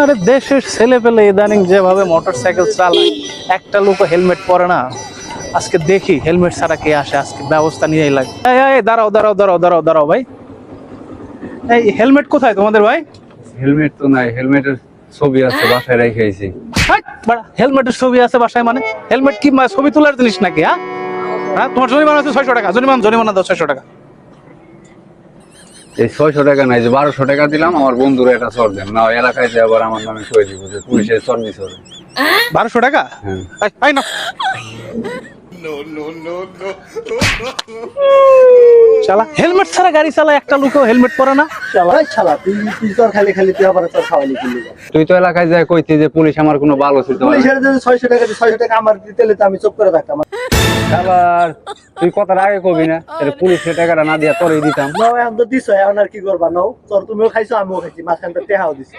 আরে দেশের ছেলে পেলে ইদানিং যেভাবে মোটর সাইকেল চালায় একটা লোক হেলমেট পরে না। আজকে দেখি হেলমেট ছাড়া কে আসে আজকে ব্যবস্থা নিয়েই লাগে। এই, দাঁড়াও দাঁড়াও দাঁড়াও দাঁড়াও দাঁড়াও ভাই। এই হেলমেট কোথায় তোমাদের ভাই? হেলমেট তো নাই হেলমেটের ছবি আছে বাসায় রেখেছি হেলমেটের ছবি আছে বাসায় মানে? হেলমেট কি ছবি তোলার জিনিস নাকি হ্যাঁ? হ্যাঁ তোমার জরিমানা আছে ছয়শো টাকা জরিমানা জরিমানা দাও ছয়শো টাকা। এই ছয়শো টাকা নাই যে বারোশো টাকা দিলাম আমার বন্ধুরা এটা চর দেন। না এলাকায় যে আবার আমার নামে কয়ে দিব যে পুলিশের চর। বারোশো টাকা? হ্যাঁ। শালা হেলমেট ছাড়া গাড়ি চালায় একটা লোকও হেলমেট পরে না? শালা এই শালা তুই তুই তোর খালি খালি তুই আবার তোর খাওয়ালি কিনলি তুই তো এলাকায় যায় কইতি যে পুলিশ আমার কোনো ভালো ছিল পুলিশের যদি ছয়শো টাকা দিয়ে ছয়শো টাকা আমার দিতে তো আমি চুপ করে থাকতাম আবার তুই কথার আগে কবি না তাহলে পুলিশের টাকাটা না দিয়া তোরই দিতাম। তো দিছো এখন কি করবা? নাও, তোর তুমিও খাইছো, আমিও খাইছি, মাঝখানটা টেহাও দিছো।